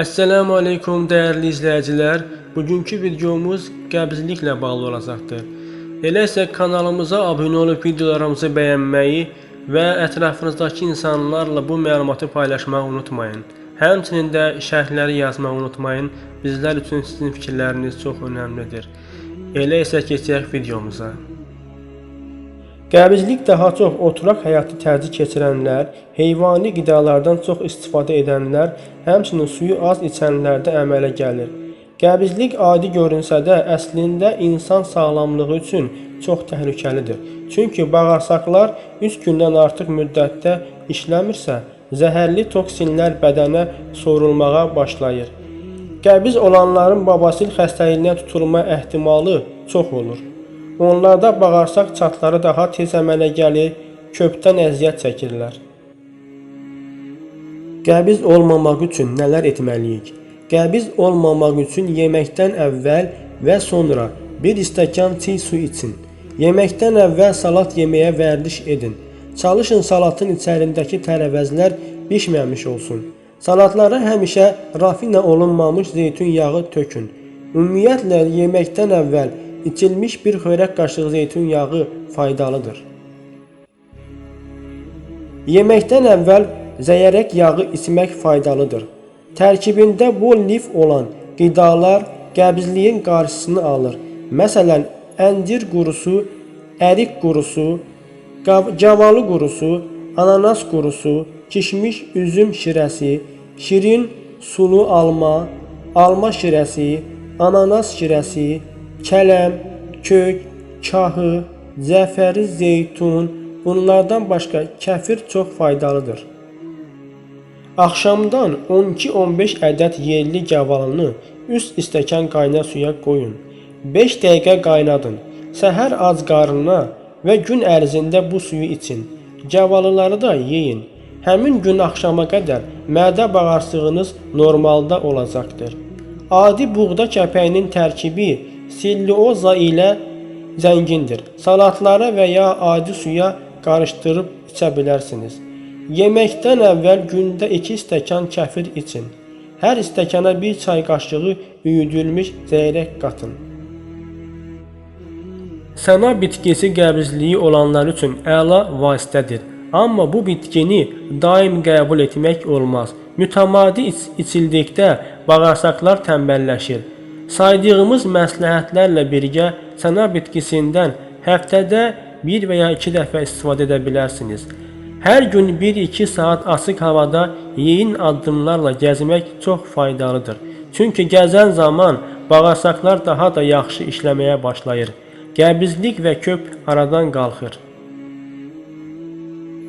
Əssalamu aleykum dəyərli izləyicilər. Bugünkü videomuz qəbzliklə bağlı olacaqdır. Elə isə kanalımıza abunə olub videolarımızı bəyənməyi və ətrafınızdakı insanlarla bu məlumatı paylaşmağı unutmayın. Həmçinin də şərhləri yazmağı unutmayın. Bizlər üçün sizin fikirləriniz çox önəmlidir. Elə isə keçək videomuza. Qəbizlik daha çox oturaq həyatı tərcih keçirənlər, heyvani qidalardan çox istifadə edənlər, həmçinin suyu az içənlərdə əmələ gəlir. Qəbizlik adi görünsə də, əslində insan sağlamlığı üçün çox təhlükəlidir. Çünki bağırsaqlar 3 gündən artıq müddətdə işləmirsə, zəhərli toksinlər bədənə sorulmağa başlayır. Qəbiz olanların babasil xəstəliyindən tutulma ehtimalı çox olur. Onlarda bağırsaq çatları daha tez əmələ gəlir, köpdən əziyyət çəkirlər. Qəbiz olmamaq üçün nələr etməliyik? Qəbiz olmamaq üçün yeməkdən əvvəl və sonra bir stəkan çiy su için. Yeməkdən əvvəl salat yeməyə vərdiş edin. Çalışın salatın içərindəki tərəvəzlər bişməmiş olsun. Salatlara həmişə rafinə olunmamış zeytun yağı tökün. Ümumiyyətlə yeməkdən əvvəl içilmiş bir xörək qaşığı zeytun yağı faydalıdır. Yeməkdən əvvəl zəyərək yağı içmək faydalıdır. Tərkibində bol lif olan qidalar qəbzliyin qarşısını alır. Məsələn, əncir qurusu, ərik qurusu, cavalı qurusu, ananas qurusu, kişmiş üzüm şirəsi, şirin sulu alma, alma şirəsi, ananas şirəsi, kələm, kök, kahı, zəfəri zeytun, bunlardan başqa kəfir çox faydalıdır. Axşamdan 12-15 ədəd yerli gavalını üst stəkan qaynar suya qoyun. 5 dəqiqə qaynadın. Səhər ac qarnına və gün ərzində bu suyu için. Gavalıları da yeyin. Həmin gün axşama qədər mədə bağırsağınız normalda olacaqdır. Adi buğda kəpəyinin tərkibi silioza ilə zəngindir. Salatlara və ya suya qarışdırıb içə bilərsiniz. Yeməkdən əvvəl gündə 2 stəkan kəfir için. Hər stəkana 1 çay qaşığı üyüdülmüş zəyrək qatın. Səna bitkisi qəbizliyi olanlar üçün əla vasitədir. Amma bu bitkini daim qəbul etmək olmaz. Mütəmadi iç içildikdə bağırsaqlar tənbəlləşir. Saydığımız məsləhətlərlə birgə səna bitkisindən həftədə 1 və ya 2 dəfə istifadə edə bilərsiniz. Hər gün 1-2 saat açıq havada yeyin addımlarla gəzmək çox faydalıdır. Çünki gəzən zaman bağırsaqlar daha da yaxşı işləməyə başlayır. Qəbizlik və köp aradan qalxır.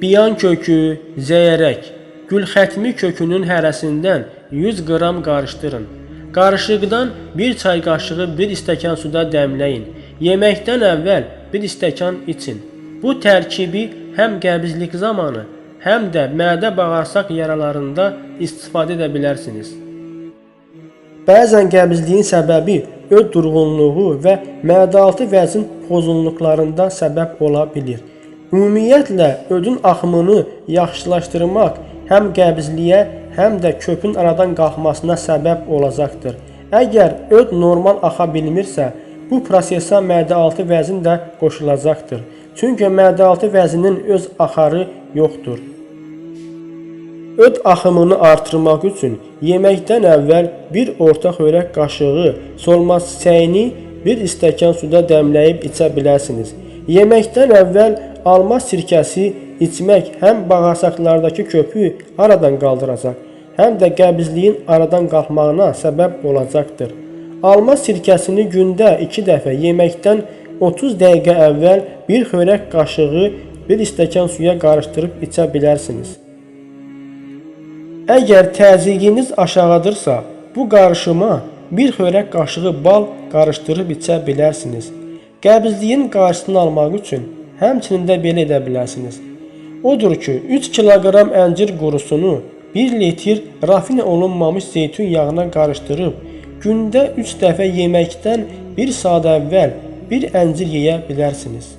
Biyan kökü, zəyərək, gülxətmi kökünün hərəsindən 100 qram qarışdırın. Qarışıqdan 1 çay qaşığı 1 stəkan suda dəmləyin. Yeməkdən əvvəl 1 stəkan için. Bu tərkibi həm qəbizlik zamanı, həm də mədə bağırsaq yaralarında istifadə edə bilərsiniz. Bəzən qəbizliyin səbəbi öd durğunluğu və mədaaltı vəzin pozğunluqlarında səbəb ola bilir. Ümumiyyətlə ödün axımını yaxşılaşdırmaq həm qəbizliyə, həm də köpün aradan qalxmasına səbəb olacaqdır. Əgər öd normal axa bilmirsə, bu prosesə mədaaltı vəzin də qoşulacaqdır. Çünki mədaaltı vəzinin öz axarı yoxdur. Öd axımını artırmaq üçün yeməkdən əvvəl bir orta xörək qaşığı solma çiçəyini bir stəkan suda dəmləyib içə bilərsiniz. Yeməkdən əvvəl alma sirkəsi içmək həm bağırsaqlardakı köpü aradan qaldıracaq, həm də qəbizliyin aradan qalxmağına səbəb olacaqdır. Alma sirkəsini gündə 2 dəfə yeməkdən 30 dəqiqə əvvəl bir xörək qaşığı bir stəkan suya qarışdırıb içə bilərsiniz. Əgər təzyiqiniz aşağıdırsa, bu qarışıma bir xörək qaşığı bal qarışdırıb içə bilərsiniz. Qəbizliyin qarşısını almaq üçün həmçinin də belə edə bilərsiniz. Odur ki, 3 kiloqram əncir qurusunu 1 litr rafinə olunmamış zeytun yağına qarışdırıb gündə 3 dəfə yeməkdən 1 saat əvvəl bir əncir yeyə bilərsiniz.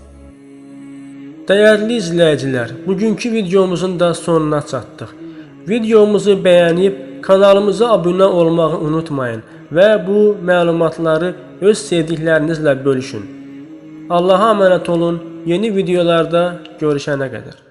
Dəyərli izləyicilər, bugünkü videomuzun da sonuna çatdıq. Videomuzu bəyənib kanalımıza abunə olmağı unutmayın və bu məlumatları öz sevdiklərinizlə bölüşün. Allaha əmanət olun. Yeni videolarda görüşənə qədər.